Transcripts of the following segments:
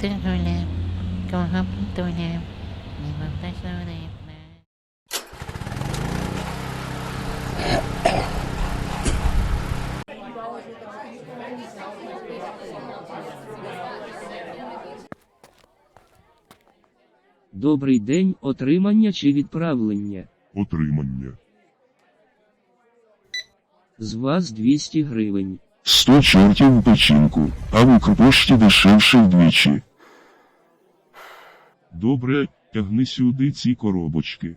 Тигуля. Кого путуля. Не вовташує. Добрий день, отримання чи відправлення. Отримання. З вас 200 гривень. Сто чортів у печінку, а в Укрпошті дешевше вдвічі. Добре, тягни сюди ці коробочки.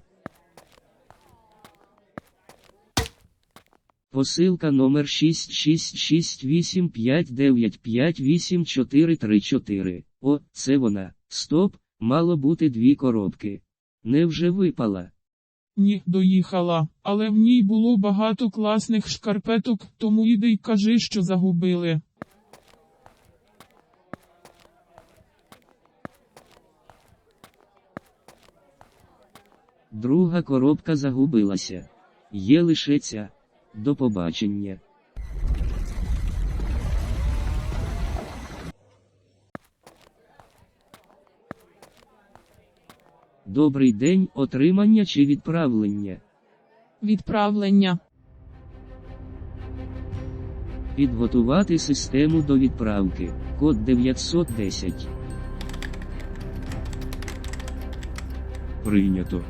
Посилка номер 66685958434. О, це вона. Стоп, мало бути дві коробки. Невже випала? Ні, доїхала, але в ній було багато класних шкарпеток, тому іди й кажи, що загубили. Друга коробка загубилася. Є лише ця. До побачення. Добрий день, отримання чи відправлення. Відправлення. Підготувати систему до відправки. Код 910. Прийнято.